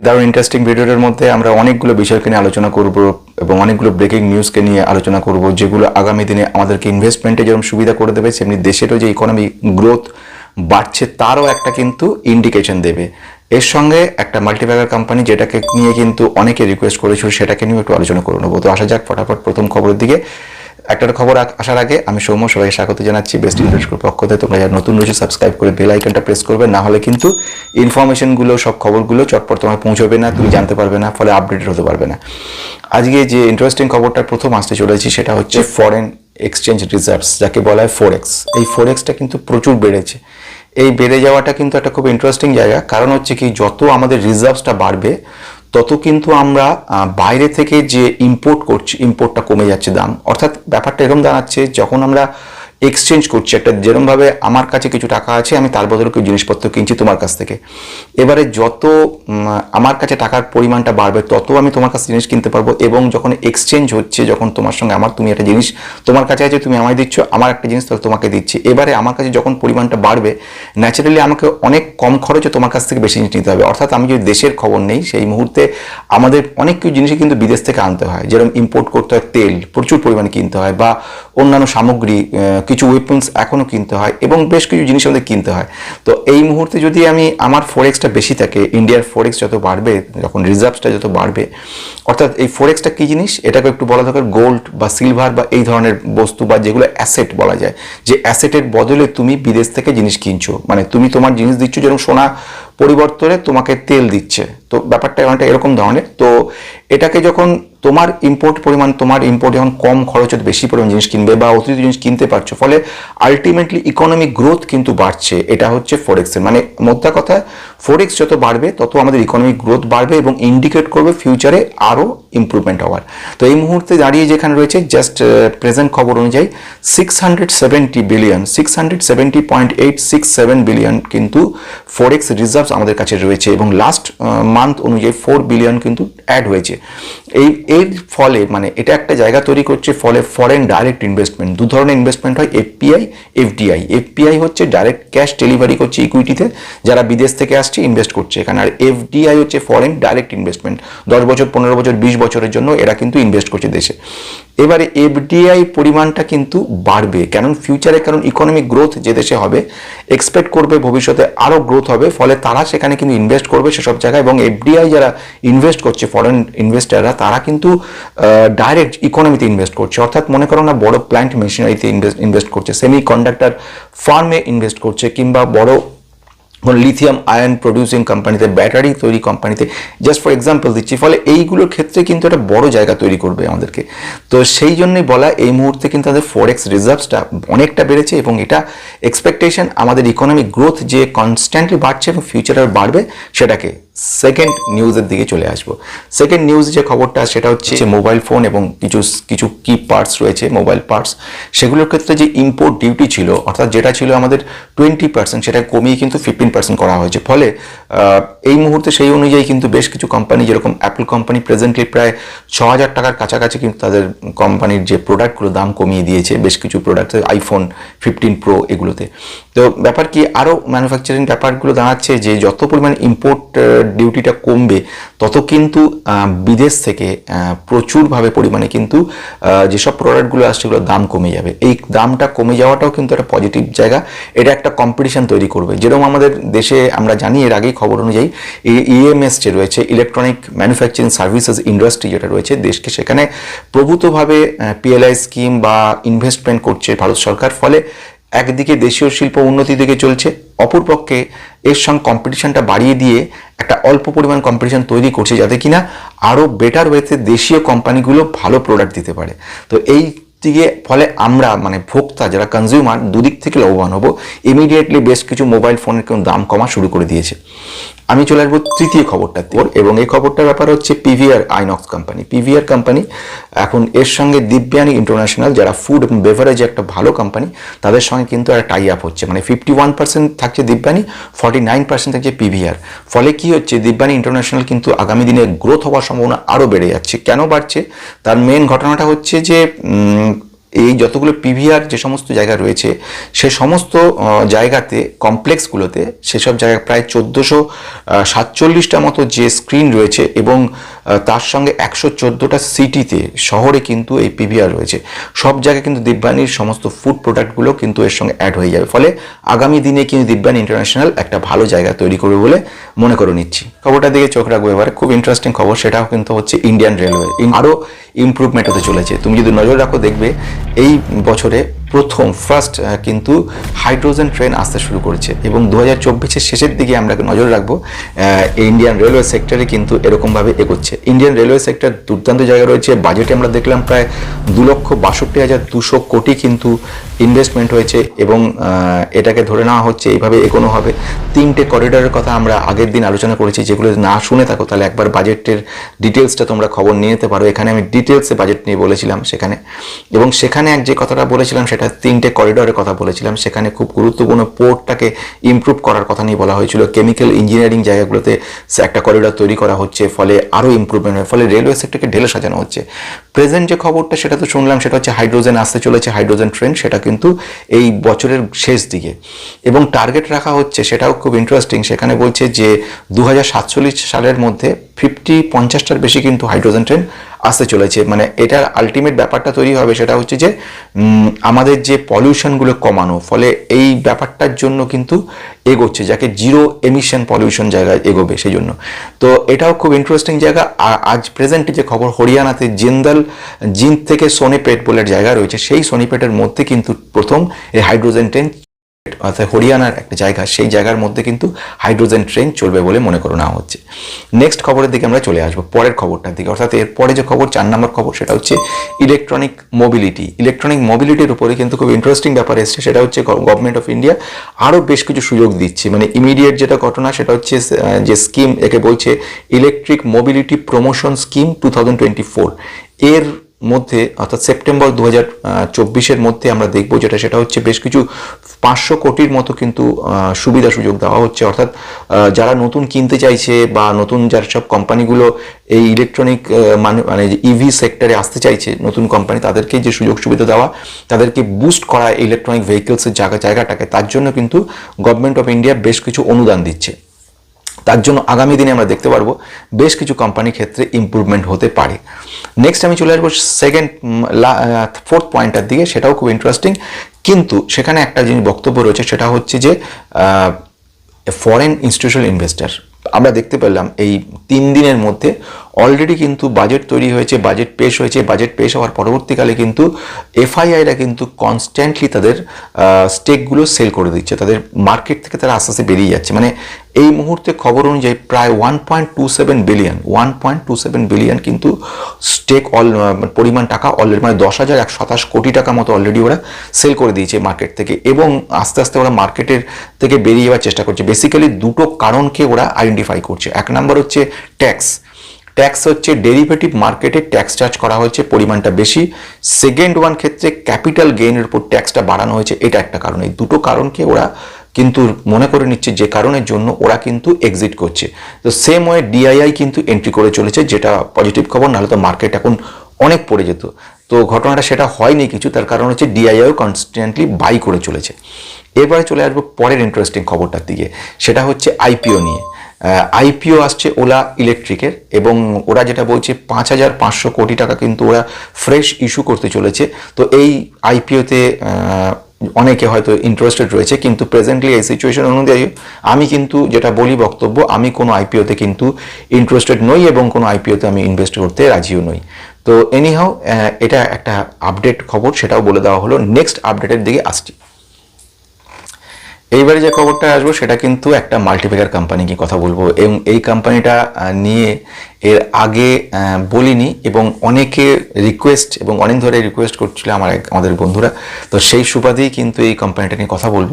দারুণ ইন্টারেস্টিং ভিডিওটার মধ্যে আমরা অনেকগুলো বিষয়কে নিয়ে আলোচনা করব এবং অনেকগুলো ব্রেকিং নিউজকে নিয়ে আলোচনা করব, যেগুলো আগামী দিনে আমাদেরকে ইনভেস্টমেন্টে যেরকম সুবিধা করে দেবে, সেমনি দেশেরও যে ইকোনমি গ্রোথ বাড়ছে তারও একটা কিন্তু ইন্ডিকেশন দেবে। এর সঙ্গে একটা মাল্টিপ্যাকার কোম্পানি যেটাকে নিয়ে কিন্তু অনেকে রিকোয়েস্ট করেছিল, সেটাকে নিয়েও একটু আলোচনা করে নেব। তো আসা যাক, ফটাফট প্রথম খবরের দিকে। একটা খবর আসার আগে আমি সৌম্য সবাইকে স্বাগত জানাচ্ছি বেস্ট ইন্টারেস্ট গ্রুপ পক্ষ থেকে। তোমরা যারা নতুন রয়েছে সাবস্ক্রাইব করে বেল আইকনটা প্রেস করবে, না হলে কিন্তু ইনফরমেশনগুলো সব খবরগুলো চটপট তোমার পৌঁছবে না, তুমি জানতে পারবে না, ফলে আপডেটেড হতে পারবে না। আজকে যে ইন্টারেস্টিং খবরটা প্রথম আসতে চলেছি, সেটা হচ্ছে ফরেন এক্সচেঞ্জ রিজার্ভস যাকে বলা হয় ফোরেক্স এই ফোরেক্সটা কিন্তু প্রচুর বেড়েছে। এই বেড়ে যাওয়াটা কিন্তু একটা খুব ইন্টারেস্টিং জায়গা। কারণ হচ্ছে কি, যত আমাদের রিজার্ভসটা বাড়বে তত কিন্তু আমরা বাইরে থেকে যে ইম্পোর্ট করছি ইম্পোর্টটা কমে যাচ্ছে দাম। অর্থাৎ ব্যাপারটা এরকম দাঁড়াচ্ছে, যখন আমরা এক্সচেঞ্জ করছি। একটা যেরমভাবে আমার কাছে কিছু টাকা আছে, আমি তার বদলে কিছু জিনিসপত্র কিনছি তোমার কাছ থেকে। এবারে যত আমার কাছে টাকার পরিমাণটা বাড়বে, তত আমি তোমার কাছে জিনিস কিনতে পারব এবং যখন এক্সচেঞ্জ হচ্ছে, যখন তোমার সঙ্গে আমার তুমি একটা জিনিস তোমার কাছে আছে, তুমি আমায় দিচ্ছ, আমার একটা জিনিস তাহলে তোমাকে দিচ্ছি। এবারে আমার কাছে যখন পরিমাণটা বাড়বে ন্যাচারালি আমাকে অনেক কম খরচে তোমার কাছ থেকে বেশি জিনিস নিতে হবে। অর্থাৎ আমি যদি দেশের খবর নেই, সেই মুহূর্তে আমাদের অনেক কিছু জিনিসই কিন্তু বিদেশ থেকে আনতে হয়। যেরকম ইম্পোর্ট করতে হয় তেল, প্রচুর পরিমাণে কিনতে হয় বা অন্যান্য সামগ্রী কিছু ওয়েপন্স এখনও কিনতে হয় এবং বেশ কিছু জিনিস আমাদের কিনতে হয়। তো এই মুহূর্তে যদি আমি, আমার ফোরেক্সটা বেশি থাকে ইন্ডিয়ার ফোরেক্স যত বাড়বে, যখন রিজার্ভসটা যত বাড়বে, অর্থাৎ এই ফোরেক্সটা কী জিনিস? এটাকে একটু বলা দরকার গোল্ড বা সিলভার বা এই ধরনের বস্তু বা যেগুলো অ্যাসেট বলা যায়, যে অ্যাসেটের বদলে তুমি বিদেশ থেকে জিনিস কিনছো। মানে তুমি তোমার জিনিস দিচ্ছ, যেরকম সোনা পরিবর্তনে তোমাকে তেল দিচ্ছে। তো ব্যাপারটা অনেকটা এরকম ধরনের। তো এটাকে যখন তোমার ইম্পোর্ট পরিমাণ, তোমার ইম্পোর্ট যখন কম খরচে বেশি পরিমাণ জিনিস কিনবে বা অতিরিক্ত জিনিস কিনতে পারছ, ফলে আলটিমেটলি ইকোনমিক গ্রোথ কিন্তু বাড়ছে। এটা হচ্ছে ফরেক্সের মানে মোদ্দা কথা ফোরেক্স যত বাড়বে, তত আমাদের ইকোনমিক গ্রোথ বাড়বে এবং ইন্ডিকেট করবে ফিউচারে আরও ইমপ্রুভমেন্ট হওয়ার। তো এই মুহূর্তে দাঁড়িয়ে যেখানে রয়েছে জাস্ট প্রেজেন্ট খবর অনুযায়ী six billion six hundred seventy point eight six seven billion কিন্তু ফরেক্স রিজার্ভস আমাদের কাছে রয়েছে এবং লাস্ট মান্থ অনুযায়ী ফোর বিলিয়ন কিন্তু অ্যাড হয়েছে। এই, এর ফলে মানে এটা একটা জায়গা তৈরি করছে ফলে ফরেন ডাইরেক্ট ইনভেস্টমেন্ট দু ধরনের ইনভেস্টমেন্ট হয় এফপিআই এফডিআই এফপিআই হচ্ছে ডাইরেক্ট ক্যাশ ডেলিভারি করছে ইকুইটিতে যারা বিদেশ থেকে আসছে ইনভেস্ট করছে এখানে। আর এফডিআই হচ্ছে ফরেন ডাইরেক্ট ইনভেস্টমেন্ট দশ বছর, পনেরো বছর, বিশ বছরের জন্য এরা কিন্তু ইনভেস্ট করছে দেশে। এবারে এফডিআই পরিমাণটা কিন্তু বাড়বে কারণ ফিউচারে কারণ ইকোনমিক গ্রোথ যে দেশে হবে এক্সপেক্ট করবে ভবিষ্যতে আরও গ্রোথ হবে, ফলে তারা সেখানে কিন্তু ইনভেস্ট করবে সেসব জায়গায় এবং এফডিআই যারা ইনভেস্ট করছে ফরেন ইনভেস্টাররা তারা কিন্তু ডাইরেক্ট ইকোনমিতে ইনভেস্ট করছে। অর্থাৎ মনে করো না, বড় প্ল্যান্ট মেশিনারিতে ইনভেস্ট ইনভেস্ট করছে সেমি কন্ডাক্টার ফার্মে ইনভেস্ট করছে, কিংবা বড় কোনো লিথিয়াম আয়ন প্রডিউসিং কোম্পানিতে ব্যাটারি তৈরি কোম্পানিতে জাস্ট ফর এক্সাম্পল দিচ্ছি, ফলে এইগুলোর ক্ষেত্রে কিন্তু একটা বড় জায়গা তৈরি করবে আমাদেরকে। তো সেই জন্যই বলা, এই মুহূর্তে কিন্তু আমাদের ফরেক্স রিজার্ভসটা অনেকটা বেড়েছে এবং এটা এক্সপেকটেশন আমাদের ইকোনমিক গ্রোথ যে কনস্ট্যান্টলি বাড়ছে এবং ফিউচারে বাড়বে, সেটাকে সেকেন্ড নিউজের দিকে চলে আসব। সেকেন্ড নিউজ যে খবরটা, সেটা হচ্ছে যে মোবাইল ফোন এবং কিছু কিছু কি পার্টস রয়েছে মোবাইল পার্টস সেগুলোর ক্ষেত্রে যে ইম্পোর্ট ডিউটি ছিল, অর্থাৎ যেটা ছিল আমাদের টোয়েন্টি পার্সেন্ট সেটা কমিয়ে কিন্তু ফিফটিন পার্সেন্ট করা হয়েছে। ফলে এই মুহূর্তে সেই অনুযায়ী কিন্তু বেশ কিছু কোম্পানি যেরকম অ্যাপল কোম্পানি প্রেজেন্টলি প্রায় ছ হাজার টাকার কাছাকাছি কিন্তু তাদের কোম্পানির যে প্রোডাক্টগুলো দাম কমিয়ে দিয়েছে, বেশ কিছু প্রোডাক্ট আইফোন ফিফটিন প্রো এগুলোতে। তো ব্যাপার কি আরও ম্যানুফ্যাকচারিং ব্যাপারগুলো দাঁড়াচ্ছে যে যত পরিমাণ ইম্পোর্ট ডিউটিটা কমবে, তত কিন্তু বিদেশ থেকে প্রচুরভাবে পরিমাণে কিন্তু যেসব প্রোডাক্টগুলো আসছে সেগুলোর দাম কমে যাবে। এই দামটা কমে যাওয়াটাও কিন্তু একটা পজিটিভ জায়গা। এটা একটা কম্পিটিশন তৈরি করবে। যেরকম আমাদের দেশে আমরা জানি, এর আগেই খবর অনুযায়ী ইএমএস যে রয়েছে ইলেকট্রনিক ম্যানুফ্যাকচারিং সার্ভিসেস ইন্ডাস্ট্রি যেটা রয়েছে দেশকে, সেখানে প্রভূতভাবে পিএলআই স্কিম বা ইনভেস্টমেন্ট করছে ভারত সরকার। ফলে একদিকে দেশীয় শিল্প উন্নতির দিকে চলছে, অপরপক্ষে এর সঙ্গে কম্পিটিশনটা বাড়িয়ে দিয়ে একটা অল্প পরিমাণ কম্পিটিশন তৈরি করছে যাতে কিনা আরও বেটার ওয়েতে দেশীয় কোম্পানিগুলো ভালো প্রোডাক্ট দিতে পারে। তো এই দিকে ফলে আমরা মানে ভোক্তা যারা কনজিউমার দুদিক থেকে লাভবান হব ইমিডিয়েটলি বেশ কিছু মোবাইল ফোনের দাম কমা শুরু করে দিয়েছে। আমি চলে আসব তৃতীয় খবরটাতে এবং এই খবরটার ব্যাপার হচ্ছে PVR INOX company PVR company এখন এর সঙ্গে দিব্যানি ইন্টারন্যাশনাল যারা ফুড এবং বেভারেজ একটা ভালো কোম্পানি তাদের সঙ্গে কিন্তু একটা টাই আপ হচ্ছে। মানে ফিফটি ওয়ান পার্সেন্ট থাকছে দিব্যানি ফর্টি নাইন পার্সেন্ট থাকছে পিভিআর ফলে কি হচ্ছে, দিব্যানি ইন্টারন্যাশনাল কিন্তু আগামী দিনে গ্রোথ হওয়ার সম্ভাবনা আরও বেড়ে যাচ্ছে। কেন বাড়ছে? তার মেন ঘটনাটা হচ্ছে যে এই যতগুলো পিভিআর যে সমস্ত জায়গা রয়েছে, সে সমস্ত জায়গাতে কমপ্লেক্সগুলোতে সেসব জায়গায় প্রায় চোদ্দোশো সাতচল্লিশটা মতো যে স্ক্রিন রয়েছে এবং তার সঙ্গে একশো চোদ্দোটা সিটিতে শহরে কিন্তু এই পিভিআর রয়েছে। সব জায়গায় কিন্তু দিব্যানির সমস্ত ফুড প্রোডাক্টগুলো কিন্তু এর সঙ্গে অ্যাড হয়ে যাবে। ফলে আগামী দিনে কিন্তু দিব্যান ইন্টারন্যাশনাল একটা ভালো জায়গা তৈরি করবে বলে মনে করে নিচ্ছি। খবরটা দিকে চোখ রাখব এবারে। খুব ইন্টারেস্টিং খবর, সেটাও কিন্তু হচ্ছে ইন্ডিয়ান রেলওয়ে আরও ইমপ্রুভমেন্ট হতে চলেছে। তুমি যদি নজর রাখো, দেখবে এই বছরে প্রথম ফার্স্ট কিন্তু হাইড্রোজেন ট্রেন আসতে শুরু করেছে। এবং দু হাজার চব্বিশের শেষের দিকে আমরা নজর রাখব ইন্ডিয়ান রেলওয়ে সেক্টরে কিন্তু এরকমভাবে এগোচ্ছে। ইন্ডিয়ান রেলওয়ে সেক্টর দুর্দান্ত জায়গায় রয়েছে। বাজেটে আমরা দেখলাম প্রায় দু লক্ষ বাষট্টি হাজার দুশো কোটি কিন্তু ইনভেস্টমেন্ট হয়েছে এবং এটাকে ধরে নেওয়া হচ্ছে, এইভাবে এগোনো হবে। তিনটে করিডোরের কথা আমরা আগের দিন আলোচনা করেছি, যেগুলো না শুনে থাকো, তাহলে একবার বাজেটের ডিটেলসটা তোমরা খবর নিয়ে নিতে পারো। এখানে আমি ডিটেলসে বাজেট নিয়ে বলেছিলাম সেখানে। এবং সেখানে এক যে কথাটা বলেছিলাম, সেটা তিনটে করিডোরের কথা বলেছিলাম। সেখানে খুব গুরুত্বপূর্ণ পোর্টটাকে ইমপ্রুভ করার কথা নিয়ে বলা হয়েছিল। কেমিক্যাল ইঞ্জিনিয়ারিং জায়গাগুলোতে একটা করিডোর তৈরি করা হচ্ছে, ফলে আরও ইম্প্রুভমেন্ট হয়। ফলে রেলওয়ে সেক্টরকে ঢেলে সাজানো হচ্ছে। প্রেজেন্ট যে খবরটা সেটা তো শুনলাম, সেটা হচ্ছে হাইড্রোজেন আসতে চলেছে হাইড্রোজেন ট্রেন সেটা কিন্তু এই বছরের শেষ দিকে। এবং টার্গেট রাখা হচ্ছে, সেটাও খুব ইন্টারেস্টিং সেখানে বলছে যে দু হাজার সাতচল্লিশ সালের মধ্যে ফিফটি পঞ্চাশটার বেশি কিন্তু হাইড্রোজেন ট্রেন আসতে চলেছে। মানে এটার আলটিমেট ব্যাপারটা তৈরি হবে সেটা হচ্ছে যে আমাদের যে পলিউশনগুলো কমানো, ফলে এই ব্যাপারটার জন্য কিন্তু এগোচ্ছে, যাকে জিরো এমিশন পলিউশন জায়গায় এগোবে সেই জন্য তো এটাও খুব ইন্টারেস্টিং জায়গা। আজ প্রেজেন্টে যে খবর, হরিয়ানাতে জিন্দাল জিন থেকে সোনেপেট বলে জায়গা রয়েছে, সেই সোনিপেটের মধ্যে কিন্তু প্রথম এই হাইড্রোজেন ট্রেন অর্থাৎ হরিয়ানার একটা জায়গা, সেই জায়গার মধ্যে কিন্তু হাইড্রোজেন ট্রেন চলবে বলে মনে করে নেওয়া হচ্ছে। নেক্সট খবরের দিকে আমরা চলে আসব, পরের খবরটার দিকে। অর্থাৎ এরপরে যে খবর, চার নম্বর খবর, সেটা হচ্ছে ইলেকট্রনিক মোবিলিটি ইলেকট্রনিক মোবিলিটির উপরে কিন্তু খুব ইন্টারেস্টিং ব্যাপার এসছে, সেটা হচ্ছে গভর্নমেন্ট অফ ইন্ডিয়া আরও বেশ কিছু সুযোগ দিচ্ছে। মানে ইমিডিয়েট যেটা ঘটনা, সেটা হচ্ছে যে স্কিম একে বলছে electric mobility promotion scheme two thousand twenty four এর মধ্যে, অর্থাৎ সেপ্টেম্বর দু হাজার চব্বিশের মধ্যে আমরা দেখব যেটা, সেটা হচ্ছে বেশ কিছু পাঁচশো কোটির মতো কিন্তু সুবিধা সুযোগ দেওয়া হচ্ছে। অর্থাৎ যারা নতুন কিনতে চাইছে বা নতুন যার সব কোম্পানিগুলো এই ইলেকট্রনিক মানে মানে ইভি সেক্টরে আসতে চাইছে নতুন কোম্পানি, তাদেরকে যে সুযোগ সুবিধা দেওয়া, তাদেরকে বুস্ট করা ইলেকট্রনিক ভেহিকেলসের জায়গা, জায়গাটাকে, তার জন্য কিন্তু গভর্নমেন্ট অফ ইন্ডিয়া বেশ কিছু অনুদান দিচ্ছে। তার জন্য আগামী দিনে আমরা দেখতে পারব বেশ কিছু কোম্পানির ক্ষেত্রে ইমপ্রুভমেন্ট হতে পারে। নেক্সট আমি চলে আসব সেকেন্ড ফোর্থ পয়েন্টের দিকে, সেটাও খুব ইন্টারেস্টিং কিন্তু সেখানে একটা জিনিস বক্তব্য রয়েছে, সেটা হচ্ছে যে ফরেন ইনস্টিটিউশনাল ইনভেস্টার আমরা দেখতে পেলাম এই তিন দিনের মধ্যে অলরেডি কিন্তু বাজেট তৈরি হয়েছে বাজেট পেশ হয়েছে বাজেট পেশ হওয়ার পরবর্তীকালে কিন্তু এফআইআইরা কিন্তু কনস্ট্যান্টলি তাদের স্টেকগুলো সেল করে দিচ্ছে। তাদের মার্কেট থেকে তারা আস্তে আস্তে বেরিয়ে যাচ্ছে। মানে এই মুহূর্তে খবর অনুযায়ী প্রায় one point two seven billion one point two seven billion কিন্তু স্টেক অল পরিমাণ টাকা অলরেডি মানে দশ হাজার এক সাতাশ কোটি টাকা মতো অলরেডি ওরা সেল করে দিয়েছে মার্কেট থেকে এবং আস্তে আস্তে ওরা মার্কেটের থেকে বেরিয়ে যাওয়ার চেষ্টা করছে। বেসিক্যালি দুটো কারণকে ওরা আইডেন্টিফাই করছে। এক নম্বর হচ্ছে ট্যাক্স ট্যাক্স হচ্ছে ডেরিভেটিভ মার্কেটে ট্যাক্স চার্জ করা হয়েছে, পরিমাণটা বেশি। সেকেন্ড ওয়ান ক্ষেত্রে ক্যাপিটাল গেইনের উপর ট্যাক্সটা বাড়ানো হয়েছে, এটা একটা কারণ। এই দুটো কারণকে ওরা কিন্তু মনে করে নিচ্ছে যে কারণের জন্য ওরা কিন্তু এক্সিট করছে। তো সেম ওয়ে ডিআইআই কিন্তু এন্ট্রি করে চলেছে, যেটা পজিটিভ খবর, নাহলে তো মার্কেট এখন অনেক পড়ে যেত। তো ঘটনাটা সেটা হয়নি কিছু, তার কারণ হচ্ছে ডিআইআইও কনস্ট্যান্টলি বাই করে চলেছে। এবারে চলে আসব পরের ইন্টারেস্টিং খবরটার দিকে, সেটা হচ্ছে আইপিও নিয়ে। আইপিও আসছে ওলা ইলেকট্রিকের এবং ওরা যেটা বলছে, পাঁচ হাজার পাঁচশো কোটি টাকা কিন্তু ওরা ফ্রেশ ইস্যু করতে চলেছে। তো এই আইপিওতে অনেকে হয়তো ইন্টারেস্টেড রয়েছে, কিন্তু প্রেজেন্টলি এই সিচুয়েশন অনুযায়ী আমি কিন্তু যেটা বলি বক্তব্য, আমি কোনো আইপিওতে কিন্তু ইন্টারেস্টেড নই এবং কোনো আইপিওতে আমি ইনভেস্ট করতে রাজিও নই। তো এনিহাও এটা একটা আপডেট খবর, সেটাও বলে দেওয়া হলো। নেক্সট আপডেটের দিকে আসছি। এইবারে যে খবরটা আসব, সেটা কিন্তু একটা মাল্টিপ্লেয়ার কোম্পানি কি কথা বলব। এবং এই কোম্পানিটা নিয়ে এর আগে বলিনি এবং অনেকে রিকোয়েস্ট এবং অনেক ধরে রিকোয়েস্ট করছিল আমার আমাদের বন্ধুরা। তো সেই সুবাদেই কিন্তু এই কোম্পানিটা নিয়ে কথা বলব।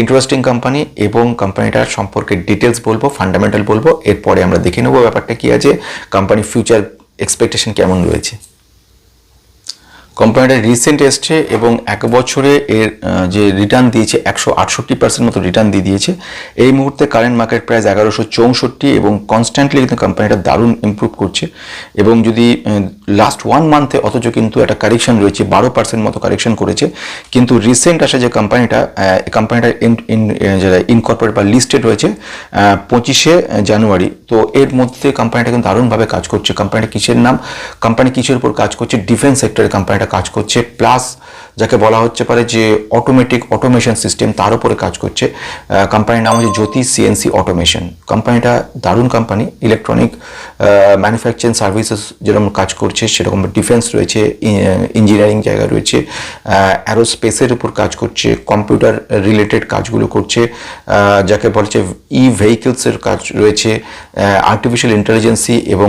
ইন্টারেস্টিং কোম্পানি এবং কোম্পানিটার সম্পর্কে ডিটেলস বলব ফান্ডামেন্টাল বলব। এরপরে আমরা দেখে নেব ব্যাপারটা কি আছে কোম্পানি ফিউচার এক্সপেকটেশন কেমন রয়েছে। কোম্পানিটা রিসেন্ট এসছে এবং এক বছরে এর যে রিটার্ন দিয়েছে, একশো আটষট্টি পার্সেন্ট মতো রিটার্ন দিয়ে দিয়েছে। এই মুহূর্তে কারেন্ট মার্কেট প্রাইস এগারোশো চৌষট্টি এবং কনস্ট্যান্টলি কিন্তু কোম্পানিটা দারুণ ইমপ্রুভ করছে। এবং যদি লাস্ট ওয়ান মান্থে অথচ কিন্তু একটা কারেকশন রয়েছে, বারো পার্সেন্ট মতো কারেকশন করেছে। কিন্তু রিসেন্ট আসা যে কোম্পানিটা কোম্পানিটা যারা ইনকর্পোরেট বা লিস্টেড রয়েছে পঁচিশে জানুয়ারি। তো এর মধ্যে কোম্পানিটা কিন্তু দারুণভাবে কাজ করছে। কোম্পানিটা কিসের নাম? কোম্পানি কিসের উপর কাজ করছে? ডিফেন্স সেক্টরে কোম্পানিটা কাজ করছে প্লাস যাকে বলা হচ্ছে পারে যে অটোমেটিক অটোমেশন সিস্টেম তার উপরে কাজ করছে। কোম্পানির নাম হচ্ছে জ্যোতি সিএনসি অটোমেশন কোম্পানিটা দারুণ কোম্পানি ইলেকট্রনিক ম্যানুফ্যাকচারিং সার্ভিসেস যেরকম কাজ করছে, সেরকম ডিফেন্স রয়েছে ইঞ্জিনিয়ারিং জায়গা রয়েছে অ্যারোস্পেসের উপর কাজ করছে কম্পিউটার রিলেটেড কাজগুলো করছে যাকে বলছে ই ভেহিকেলসের কাজ রয়েছে আর্টিফিশিয়াল ইন্টেলিজেন্সি এবং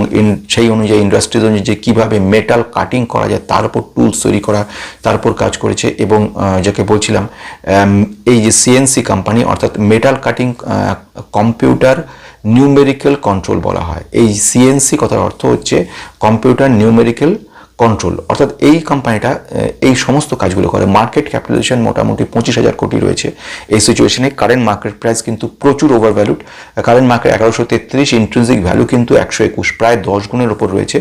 সেই অনুযায়ী ইন্ডাস্ট্রিজ অনুযায়ী কীভাবে মেটাল কাটিং করা যায়, তার উপর টুলস তৈরি করা, তার উপর কাজ করেছে এবং যাকে বলছিলাম এই যে সিএনসি কোম্পানি অর্থাৎ metal cutting computer numerical control বলা হয়। এই সিএনসি কথার অর্থ হচ্ছে কম্পিউটার নিউমেরিক্যাল কন্ট্রোল অর্থাৎ এই কোম্পানিটা এই সমস্ত কাজগুলো করে। মার্কেট ক্যাপিটালাইজেশন মোটামুটি পঁচিশ হাজার কোটি রয়েছে। এই সিচুয়েশনে কারেন্ট মার্কেট প্রাইস কিন্তু প্রচুর ওভার ভ্যালুড কারেন্ট মার্কেট এগারোশো তেত্রিশ ইন্ট্রেন্সিক ভ্যালু কিন্তু একশো একুশ, প্রায় দশ গুণের ওপর রয়েছে।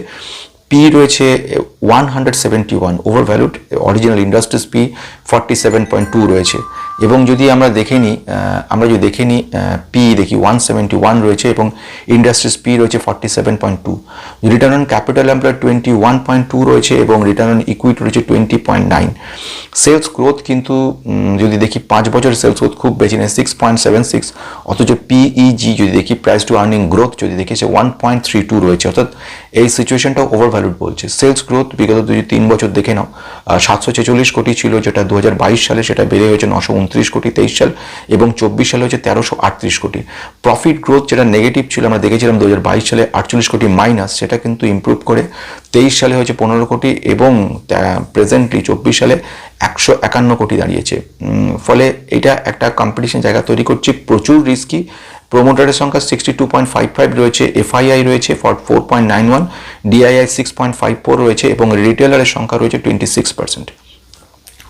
পি রয়েছে one hundred seventy one over valued original industries P forty seven point two রয়েছে। এবং যদি আমরা দেখে নিই আমরা যদি দেখে নিই পি দেখি ওয়ান সেভেন্টি ওয়ান রয়েছে এবং ইন্ডাস্ট্রিজ পি রয়েছে forty seven point two return on capital employ twenty one point two রয়েছে এবং রিটার্ন অন ইকুইটি রয়েছে twenty point nine sales growth কিন্তু যদি দেখি পাঁচ বছর সেলস গ্রোথ খুব বেশি নেই সিক্স পয়েন্ট সেভেন সিক্স অথচ পিইজি যদি দেখি প্রাইস টু আর্নিং গ্রোথ যদি দেখি, সে ওয়ান পয়েন্ট থ্রি টু রয়েছে। অর্থাৎ এই সিচুয়েশনটা ওভার ভ্যালুড বলছে। সেলস গ্রোথ বিগত দুই, তিন বছর দেখে নাও সাতশো ছেচল্লিশ কোটি ছিল, যেটা দু হাজার বাইশ সালে সেটা বেড়ে হয়েছে নশো উনত্রিশ কোটি, তেইশ সাল এবং চব্বিশ সালে হচ্ছে তেরোশো আটত্রিশ কোটি। প্রফিট গ্রোথ যেটা নেগেটিভ ছিল, আমরা দেখেছিলাম দু হাজার বাইশ সালে আটচল্লিশ কোটি মাইনাস সেটা কিন্তু ইমপ্রুভ করে তেইশ সালে হয়েছে পনেরো কোটি এবং প্রেজেন্টলি চব্বিশ সালে একশো একান্ন কোটি দাঁড়িয়েছে। ফলে এটা একটা কম্পিটিশন জায়গা তৈরি করছে, প্রচুর রিস্কি প্রোমোটারের সংখ্যা sixty two point five five রয়েছে এফআইআই রয়েছে for four point nine one DII six point five four রয়েছে এবং রিটেলারের সংখ্যা রয়েছে টোয়েন্টি সিক্স পার্সেন্ট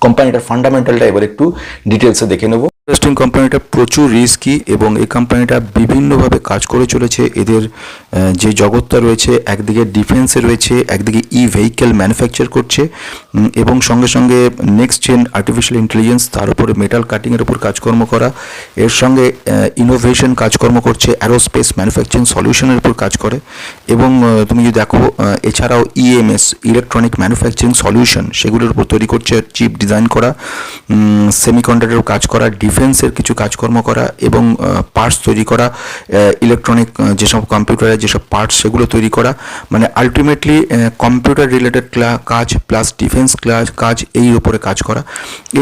কোম্পানিটার ফান্ডামেন্টালটা এবার একটু ডিটেলসে দেখে নেব। ইন্টারেস্টিং কোম্পানিটা প্রচুর রিস্কি এবং এই কোম্পানিটা বিভিন্নভাবে কাজ করে চলেছে। এদের যে জগৎটা রয়েছে, একদিকে ডিফেন্সে রয়েছে, একদিকে ই ভেহিকেল ম্যানুফ্যাকচার করছে এবং সঙ্গে সঙ্গে নেক্সট জেন আর্টিফিশিয়াল ইন্টেলিজেন্স তার উপরে মেটাল কাটিংয়ের উপর কাজকর্ম করা। এর সঙ্গে ইনোভেশন কাজকর্ম করছে অ্যারোস্পেস ম্যানুফ্যাকচারিং সলিউশনের উপর কাজ করে। এবং তুমি যদি দেখো এছাড়াও ইএমএস ইলেকট্রনিক ম্যানুফ্যাকচারিং সলিউশন সেগুলোর উপর তৈরি করছে চিপ ডিজাইন করা সেমিকন্ডাক্টর কাজ করা ডিফেন্সের কিছু কাজকর্ম করা এবং পার্টস তৈরি করা ইলেকট্রনিক যেসব কম্পিউটারের যেসব পার্টস সেগুলো তৈরি করা। মানে আলটিমেটলি কম্পিউটার রিলেটেড কাজ প্লাস ডিফেন্স ক্লাস কাজ এই উপরে কাজ করা।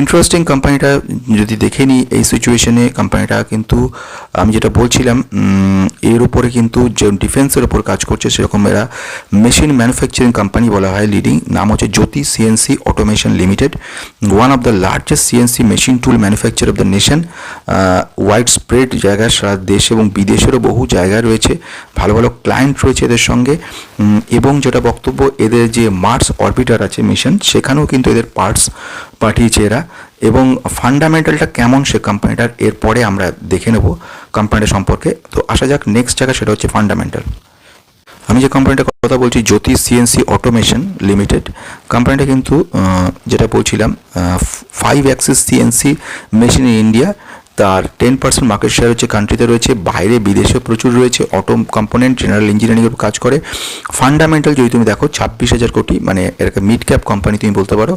ইন্টারেস্টিং কোম্পানিটা যদি দেখে নিই এই সিচুয়েশনে কোম্পানিটা কিন্তু, আমি যেটা বলছিলাম এর উপরে কিন্তু যে ডিফেন্সের উপর কাজ করছে সেরকম এরা মেশিন ম্যানুফ্যাকচারিং কোম্পানি বলা হয় লিডিং নাম হচ্ছে Jyoti CNC automation limited one of the largest CNC machine tool manufacture of the nationwide spread জায়গা সারা দেশ এবং বিদেশেরও বহু জায়গা রয়েছে। ভালো ভালো ক্লায়েন্ট রয়েছে এদের সঙ্গে। এবং যেটা বক্তব্য, এদের যে মার্স অরবিটার আছে মিশন সেখানেও কিন্তু এদের পার্টস পাঠিয়েছে এরা। এবং ফান্ডামেন্টালটা কেমন সে কোম্পানিটার এরপরে আমরা দেখে নেব কোম্পানিটা সম্পর্কে। তো আসা যাক নেক্সট জায়গা সেটা হচ্ছে ফান্ডামেন্টাল আমি যে কোম্পানিটার কথা বলছি জ্যোতি সিএনসি অটোমেশন লিমিটেড কোম্পানিটা কিন্তু যেটা বলছিলাম five axis CNC machine in India তার টেন পার্সেন্ট মার্কেট শেয়ার হচ্ছে কান্ট্রিতে রয়েছে, বাইরে বিদেশে প্রচুর রয়েছে অটো কম্পোনেন্ট জেনারেল ইঞ্জিনিয়ারিংয়ের কাজ করে। ফান্ডামেন্টাল যদি তুমি দেখো, ছাব্বিশ হাজার কোটি মানে এরকম মিড ক্যাপ কোম্পানি তুমি বলতে পারো।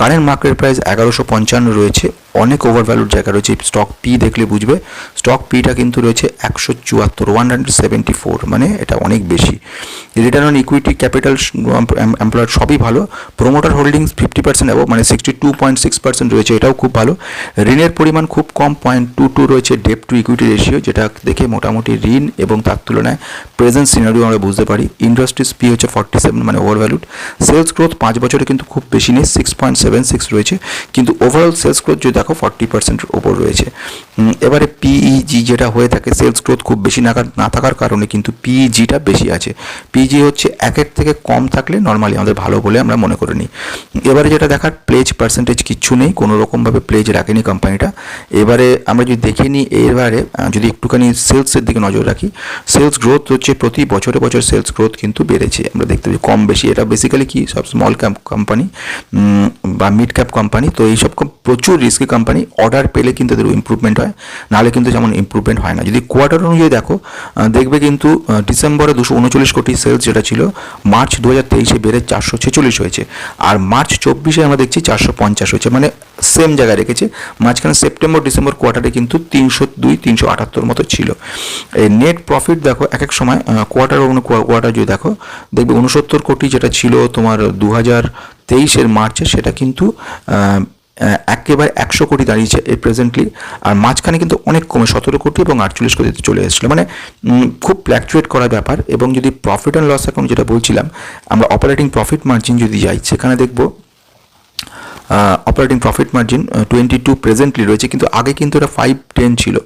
কারেন্ট মার্কেট প্রাইস এগারোশো পঞ্চান্ন রয়েছে, অনেক ওভার ভ্যালুর জায়গা রয়েছে স্টক পি দেখলে বুঝবে। স্টক পিটা কিন্তু রয়েছে একশো চুয়াত্তর ওয়ান হান্ড্রেড সেভেন্টি ফোর মানে এটা অনেক বেশি। Return on equity capital employer সবই ভালো। প্রোমোটার হোল্ডিংস ফিফটি পার্সেন্ট এবং মানে sixty two point six percent রয়েছে, এটাও খুব ভালো। ঋণের পরিমাণ খুব কম পয়েন্ট টু টু রয়েছে ডেপ টু ইকুইটি রেশিও যেটা দেখে মোটামুটি ঋণ এবং তার তুলনায় প্রেজেন্ট সিনারিও আমরা বুঝতে পারি। ইন্ডাস্ট্রিজ পি হচ্ছে ফর্টি সেভেন মানে ওভার ভ্যালুড সেলস গ্রোথ পাঁচ বছরে কিন্তু খুব বেশি নেই সিক্স পয়েন্ট সেভেন সিক্স রয়েছে। কিন্তু ওভারঅল সেলস গ্রোথ যদি দেখো ফর্টি পার্সেন্টের ওপর রয়েছে। এবারে পিইজি যেটা হয়ে থাকে সেলস গ্রোথ খুব বেশি না না থাকার কারণে কিন্তু পিইজিটা বেশি আছে। পিজি হচ্ছে একের থেকে কম থাকলে নর্মালি আমাদের ভালো বলে আমরা মনে করে নিই। এবারে যেটা দেখার প্লেজ পার্সেন্টেজ কিচ্ছু নেই, কোনো রকমভাবে প্লেজ রাখেনি কোম্পানিটা এবারে আমরা যদি দেখে নিই, এবারে যদি একটুখানি সেলসের দিকে নজর রাখি সেলস গ্রোথ হচ্ছে প্রতি বছরে বছর সেলস গ্রোথ কিন্তু বেড়েছে। আমরা দেখতে পাচ্ছি কম বেশি। এটা বেসিক্যালি কি? সব স্মল ক্যাপ কোম্পানি বা মিড ক্যাপ কোম্পানি তো এইসব com- প্রচুর রিস্কি কোম্পানি অর্ডার পেলে কিন্তু এদের ইম্প্রুভমেন্ট হয়। নাহলে কিন্তু যেমন ইম্প্রুভমেন্ট হয় না। যদি কোয়ার্টার অনুযায়ী দেখো দেখবে কিন্তু ডিসেম্বরে দুশো উনচল্লিশ কোটি সেলস যেটা ছিল মার্চ দু হাজার তেইশে বেড়ে চারশো ছেচল্লিশ হয়েছে। আর মার্চ চব্বিশে আমরা দেখছি চারশো পঞ্চাশ হয়েছে। মানে সেম জায়গায় রেখেছে। মাঝখানে সেপ্টেম্বর ডিসেম্বর কোয়ার্টারে কিন্তু তিনশো দুই, তিনশো আটাত্তর মতো ছিল। এই নেট প্রফিট দেখো, এক এক সময় কোয়ার্টার কোয়ার্টার যদি দেখো, দেখবে উনসত্তর কোটি যেটা ছিল তোমার দু হাজার তেইশের মার্চে সেটা কিন্তু একেবারে একশো কোটি দাঁড়িয়েছে এই প্রেজেন্টলি আর মাঝখানে কিন্তু অনেক কমে, সতেরো কোটি এবং আটচল্লিশ কোটিতে চলে এসেছিল। মানে খুব ফ্ল্যাকচুয়েট করা ব্যাপার এবং যদি প্রফিট অ্যান্ড লস অ্যাকাউন্ট যেটা বলছিলাম, আমরা অপারেটিং প্রফিট মার্জিন যদি যাই, সেখানে দেখব operating profit margin twenty two presently রয়েছে, কিন্তু আগে কিন্তু এটা ফাইভ টেন ছিল।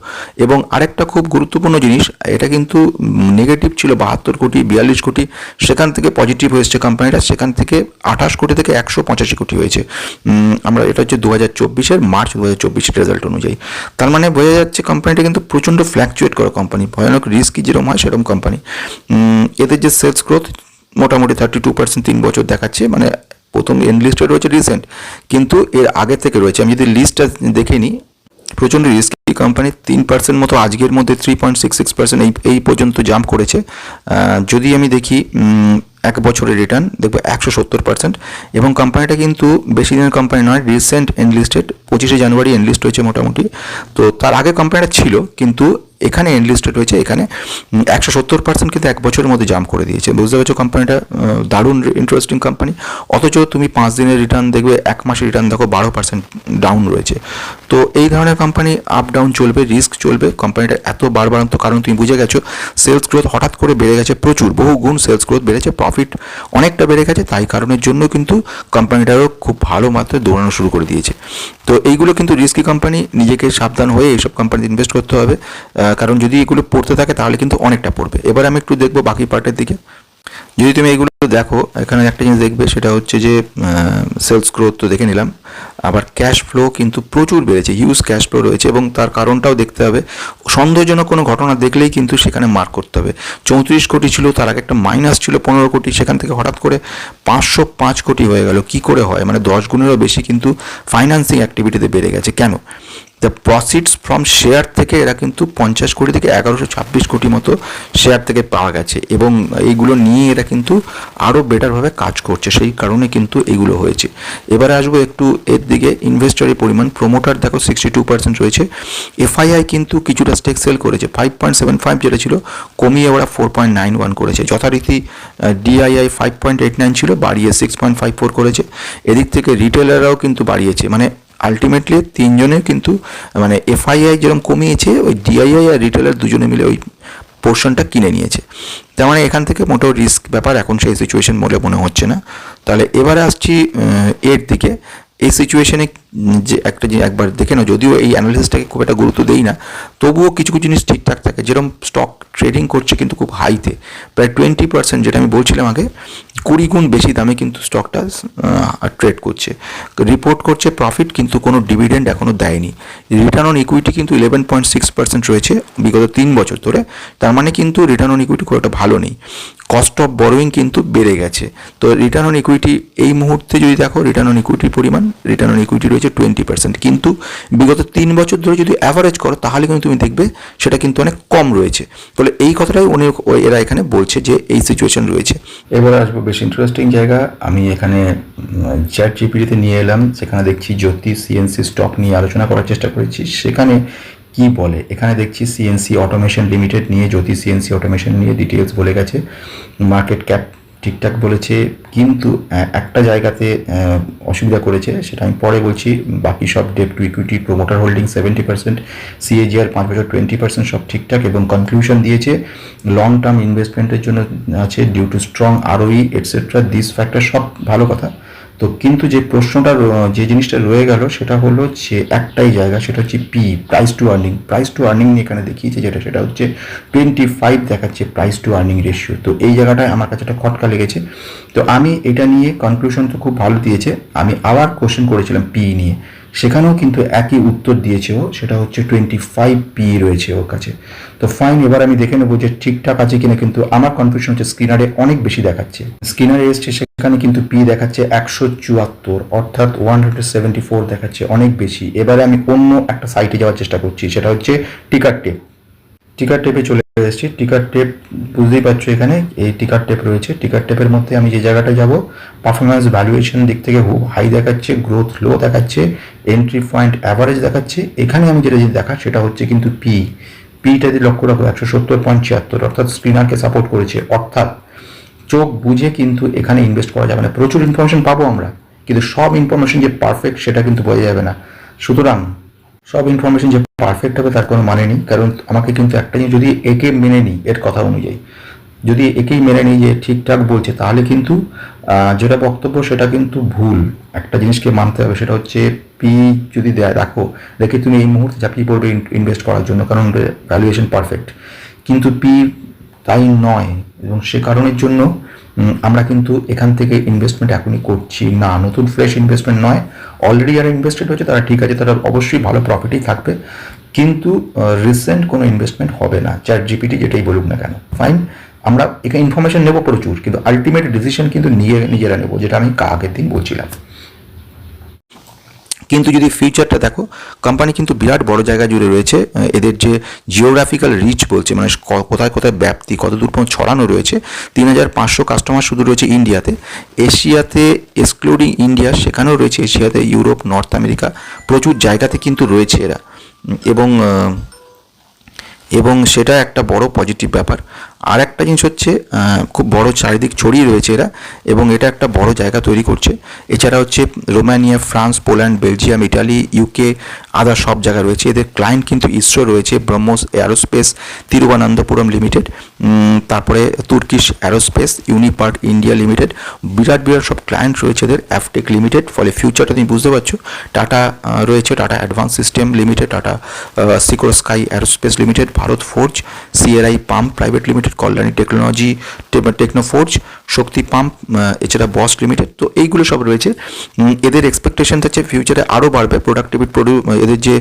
এবং আরেকটা খুব গুরুত্বপূর্ণ জিনিস, এটা কিন্তু নেগেটিভ ছিল বাহাত্তর কোটি, বিয়াল্লিশ কোটি, সেখান থেকে পজিটিভ হয়েছে কোম্পানিটা সেখান থেকে আঠাশ কোটি থেকে একশো পঁচাশি কোটি হয়েছে। আমরা এটা হচ্ছে দু হাজার চব্বিশের মার্চ দু হাজার চব্বিশের রেজাল্ট অনুযায়ী। তার মানে বোঝা যাচ্ছে কোম্পানিটা কিন্তু প্রচণ্ড ফ্ল্যাকচুয়েট করা কোম্পানি ভয়ানক রিস্কি যেরকম হয় সেরকম কোম্পানি এদের যে সেলস গ্রোথ মোটামুটি থার্টি টু পার্সেন্ট তিন বছর দেখাচ্ছে মানে প্রথম এনলিস্টে রয়েছে রিসেন্ট কিন্তু এর আগে থেকে রয়েছে। আমি যদি লিস্টটা দেখে নিই, প্রচণ্ড রিস্কি কোম্পানি তিন পার্সেন্ট মতো আজকের মধ্যে three point six six percent এই এই পর্যন্ত জাম্প করেছে। যদি আমি দেখি এক বছরের রিটার্ন দেখব একশো সত্তর পার্সেন্ট এবং কোম্পানিটা কিন্তু বেশি দিনের কোম্পানি নয় রিসেন্ট এনলিস্টেড পঁচিশে জানুয়ারি এনলিস্ট হয়েছে মোটামুটি। তো তার আগে কোম্পানিটা ছিল, কিন্তু এখানে এনলিস্টেড হয়েছে এখানে একশো সত্তর পার্সেন্ট কিন্তু এক বছরের মধ্যে জাম্প করে দিয়েছে। বুঝতে পারছ কোম্পানিটা দারুণ ইন্টারেস্টিং কোম্পানি অথচ তুমি পাঁচ দিনের রিটার্ন দেখবে, এক মাসের রিটার্ন দেখো, বারো পার্সেন্ট ডাউন রয়েছে। তো এই ধরনের কোম্পানি আপ ডাউন চলবে রিস্ক চলবে। কোম্পানিটা এত বাড়বাড়ন্ত কারণ তুমি বুঝে গেছো সেলস গ্রোথ হঠাৎ করে বেড়ে গেছে প্রচুর, বহু গুণ সেলস গ্রোথ বেড়েছে প্রফিট অনেকটা বেড়ে গেছে, তাই কারণের জন্য কিন্তু কোম্পানিটারও খুব ভালো মাত্রায় দৌড়ানো শুরু করে দিয়েছে। তো এইগুলো কিন্তু রিস্কি কোম্পানি নিজেকে সাবধান হয়ে এইসব কোম্পানিতে ইনভেস্ট করতে হবে। কারণ যদি এগুলো পড়তে থাকে তাহলে কিন্তু অনেকটা পড়বে। এবার আমি একটু দেখব বাকি পার্টের দিকে। যদি তুমি এগুলো দেখো, এখানে একটা জিনিস দেখবে, সেটা হচ্ছে যে সেলস গ্রোথ তো দেখে নিলাম। আবার ক্যাশ ফ্লো কিন্তু প্রচুর বেড়েছে হিউজ ক্যাশ ফ্লো রয়েছে এবং তার কারণটাও দেখতে হবে। সন্দেহজনক কোনো ঘটনা দেখলেই কিন্তু সেখানে মার্ক করতে হবে। চৌত্রিশ কোটি ছিল, তার আগে একটা মাইনাস ছিল, পনেরো কোটি, সেখান থেকে হঠাৎ করে পাঁচশো পাঁচ কোটি হয়ে গেল। কি করে হয়? মানে দশ গুণেরও বেশি কিন্তু ফাইন্যান্সিং অ্যাক্টিভিটিতে বেড়ে গেছে। কেন? দ্য প্রসিডস ফ্রম শেয়ার থেকে এরা কিন্তু পঞ্চাশ কোটি থেকে এগারোশো ছাব্বিশ কোটি মতো শেয়ার থেকে পাওয়া গেছে এবং এইগুলো নিয়ে এরা কিন্তু আরও বেটারভাবে কাজ করছে। সেই কারণে কিন্তু এগুলো হয়েছে। এবারে আসব একটু এর দিকে। ইনভেস্টরের পরিমাণ। প্রোমোটার দেখো সিক্সটি টু পার্সেন্ট রয়েছে এফআইআই কিন্তু কিছুটা স্টেক সেল করেছে। ফাইভ পয়েন্ট সেভেন ফাইভ যেটা ছিল, কমিয়ে ওরা ফোর পয়েন্ট নাইন ওয়ান করেছে। যথারীতি DII five point eight nine ছিল, বাড়িয়ে সিক্স পয়েন্ট ফাইভ ফোর করেছে। এদিক থেকে রিটেলাররাও কিন্তু বাড়িয়েছে। মানে আলটিমেটলি তিনজনের কিন্তু মানে এফআইআই যেরকম কমিয়েছে, ওই ডিআইআই আর রিটেলার দুজনে মিলে ওই পোর্শনটা কিনে নিয়েছে। তার মানে এখান থেকে মোটো রিস্ক ব্যাপার এখন সেই সিচুয়েশন বলে মনে হচ্ছে না। তাহলে এবারে আসছি এর দিকে। এই সিচুয়েশনে যে একটা জিনিস একবার দেখে নাও, যদিও এই অ্যানালিসিসটাকে খুব একটা গুরুত্ব দেই না, তবুও কিছু কিছু জিনিস ঠিকঠাক থাকে। যেরকম স্টক ট্রেডিং করছে কিন্তু খুব হাইতে প্রায় টোয়েন্টি পার্সেন্ট যেটা আমি বলছিলাম আগে, কুড়ি গুণ বেশি দামে কিন্তু স্টকটা ট্রেড করছে। রিপোর্ট করছে প্রফিট কিন্তু কোনো ডিভিডেন্ড এখনও দেয়নি। রিটার্ন অন ইকুইটি কিন্তু ইলেভেন পয়েন্ট সিক্স পার্সেন্ট রয়েছে বিগত তিন বছর ধরে। তার মানে কিন্তু রিটার্ন অন ইকুইটি খুব একটা ভালো নেই। কস্ট অফ বরোয়িং কিন্তু বেড়ে গেছে। তো রিটার্ন অন ইকুইটি এই মুহূর্তে যদি দেখো রিটার্ন অন ইকুইটির পরিমাণ রিটার্ন অন ইকুইটি রয়েছে টোয়েন্টি পার্সেন্ট কিন্তু বিগত তিন বছর ধরে যদি অ্যাভারেজ করো, তাহলে কিন্তু তুমি দেখবে সেটা কিন্তু অনেক কম রয়েছে। তাহলে এই কথাটাই উনি এরা এখানে বলছে যে এই সিচুয়েশন রয়েছে। এবার আসব বেশ ইন্টারেস্টিং জায়গা। আমি এখানে চ্যাট জিপিটিতে নিয়ে এলাম, সেখানে দেখছি জ্যোতি সিএনসি স্টক নিয়ে আলোচনা করার চেষ্টা করেছি। সেখানে কি বলে? এখানে দেখছি সিএনসি অটোমেশন লিমিটেড নিয়ে জ্যোতি সিএনসি অটোমেশন নিয়ে ডিটেলস বলে গেছে। মার্কেট ক্যাপ ঠিকঠাক বলেছে, কিন্তু একটা জায়গাতে অসুবিধা করেছে, সেটা আমি পরে বলছি, বাকি সব debt to equity promoter holding seventy percent CAGR পাঁচ বছর টোয়েন্টি পার্সেন্ট সব ঠিকঠাক এবং কনক্লুশন দিয়েছে লং টার্ম ইনভেস্টমেন্টের জন্য আছে due to strong ROE etcetera this factor সব ভালো কথা। তো কিন্তু যে প্রশ্নটা যে জিনিসটা রয়ে গেল সেটা হলো যে একটাই জায়গা, সেটা হচ্ছে P price to earning price to earning নিয়ে এখানে দেখিয়েছে যেটা, সেটা হচ্ছে টোয়েন্টি ফাইভ দেখাচ্ছে প্রাইস টু আর্নিং রেশিও তো এই জায়গাটায় আমার কাছে একটা খটকা লেগেছে। তো আমি এটা নিয়ে কনক্লুশন তো খুব ভালো দিয়েছে। আমি আবার কোশ্চেন করেছিলাম পি নিয়ে। সেখানেও কিন্তু একই উত্তর দিয়েছে ও সেটা হচ্ছে টোয়েন্টি ফাইভ পি রয়েছে ওর কাছে। তো ফাইন এবার আমি দেখে নেব যে ঠিকঠাক আছে কিনা, কিন্তু আমার কনফিউশন হচ্ছে স্ক্রিনারে অনেক বেশি দেখাচ্ছে। স্ক্রিনারে এসছে, সেখানে কিন্তু পি দেখাচ্ছে একশো চুয়াত্তর, অর্থাৎ ওয়ান হান্ড্রেড সেভেন্টি ফোর দেখাচ্ছে অনেক বেশি। এবারে আমি অন্য একটা সাইটে যাওয়ার চেষ্টা করছি, সেটা হচ্ছে টিকার টেপ টিকার টেপে চলে এসেছি। টিকার টেপ বুঝতেই পারছ এখানে, এই টিকার টেপ রয়েছে। টিকার টেপের মধ্যে আমি যে জায়গাটা যাব পারফরমেন্স ভ্যালুয়েশন দিক থেকে হাই দেখাচ্ছে গ্রোথ লো দেখাচ্ছে এন্ট্রি পয়েন্ট অ্যাভারেজ দেখাচ্ছে। এখানে আমি যেটা যদি দেখা, সেটা হচ্ছে কিন্তু পি পিটা যদি লক্ষ্য রাখো, একশো সত্তর পয়েন্ট ছিয়াত্তর, অর্থাৎ স্ক্রিনারকে সাপোর্ট করেছে। অর্থাৎ চোখ বুঝে কিন্তু এখানে ইনভেস্ট করা যাবে না। প্রচুর ইনফরমেশন পাবো আমরা, কিন্তু সব ইনফরমেশন যে পারফেক্ট সেটা কিন্তু বোঝা যাবে না। সুতরাং সব ইনফরমেশন যে পারফেক্ট হবে তার কোনো মানে নেই। কারণ আমাকে কিন্তু একটা জিনিস যদি একে মেনে নিই, এর কথা অনুযায়ী, যদি একেই মেনে নিই যে ঠিকঠাক বলছে, তাহলে কিন্তু যেটা বক্তব্য সেটা কিন্তু ভুল। একটা জিনিসকে মানতে হবে, সেটা হচ্ছে পি যদি দেয় রাখো দেখে তুমি এই মুহূর্তে ঝাঁপিয়ে পড়বে ইনভেস্ট করার জন্য, কারণ ভ্যালুয়েশন পারফেক্ট কিন্তু পি তাই নয়, এবং সে কারণের জন্য আমরা কিন্তু এখান থেকে ইনভেস্টমেন্ট এখনই করছি। না, নতুন ফ্রেশ ইনভেস্টমেন্ট নয়। অলরেডি যারা ইনভেস্টেড হচ্ছে, তারা ঠিক আছে, তারা অবশ্যই ভালো প্রফিটই থাকবে। কিন্তু রিসেন্ট কোনো ইনভেস্টমেন্ট হবে না। চার জিপিটি যেটাই বলুক না কেন। ফাইন আমরা এখানে ইনফরমেশন নেব প্রচুর, কিন্তু আলটিমেট ডিসিশন কিন্তু নিয়ে, নিজেরা নেব, যেটা আমি আগের দিন বলছিলাম। কিন্তু যদি ফিউচারটা দেখো কোম্পানি কিন্তু বিরাট বড় জায়গা জুড়ে রয়েছে। এদের যে জিওগ্রাফিক্যাল রিচ বলছে মানে কোথায় কোথায় ব্যাপ্তি, কত দূর পর্যন্ত ছড়ানো রয়েছে, তিন হাজার পাঁচশো কাস্টমার শুধু রয়েছে ইন্ডিয়াতে এশিয়াতে এক্সক্লুডিং ইন্ডিয়া সেখানেও রয়েছে এশিয়াতে, ইউরোপ, নর্থ আমেরিকা, প্রচুর জায়গাতে কিন্তু রয়েছে এরা। এবং এবং সেটা একটা বড় পজিটিভ ব্যাপার। আর একটা জিনিস হচ্ছে খুব বড় চারিদিক ছড়িয়ে রয়েছে এরা, এবং এটা একটা বড় জায়গা তৈরি করছে। এছাড়া হচ্ছে Romania, France, Poland, Belgium, Italy UK other সব জায়গা রয়েছে। এদের ক্লায়েন্ট কিন্তু ইসরো রয়েছে, ব্রহ্মোস অ্যারোস্পেস, তিরুবনন্তপুরম লিমিটেড তারপরে Turkish aerospace Unipart India limited, বিরাট বিরাট সব ক্লায়েন্ট রয়েছে এদের অ্যাফটেক লিমিটেড, ফলে ফিউচারটা তুমি বুঝতে পারছ। টাটা রয়েছে, Tata advance system limited, Tata Sikorsky aerospace limited, Bharat Forge CRI pump private limited Kalyani technology Technoforge Shakti pump এছাড়া বস লিমিটেড তো এইগুলো সব রয়েছে। এদের এক্সপেকটেশন হচ্ছে ফিউচারে আরও বাড়বে। প্রোডাক্টিভিটি এদের যে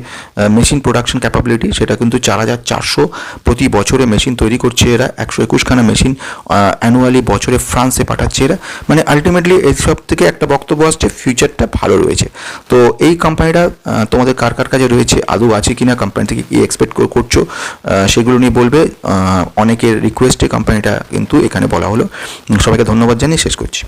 মেশিন প্রোডাকশন ক্যাপাবিলিটি সেটা কিন্তু চার হাজার চারশো প্রতি বছরে মেশিন তৈরি করছে এরা। একশো একুশখানা মেশিন অ্যানুয়ালি বছরে ফ্রান্সে পাঠাচ্ছে এরা। মানে আলটিমেটলি এইসব থেকে একটা বক্তব্য আসছে ফিউচারটা ভালো রয়েছে। তো এই কোম্পানিটা তোমাদের কার কার কাছে রয়েছে? আদৌ আছে কিনা কোম্পানি থেকে কি এক্সপেক্ট করছ? সেগুলো নিয়ে বলবে। অনেকের রিকোয়েস্টে কোম্পানিটা কিন্তু এখানে বলা হলো। সবাইকে ধন্যবাদ জানিয়ে শেষ করছি।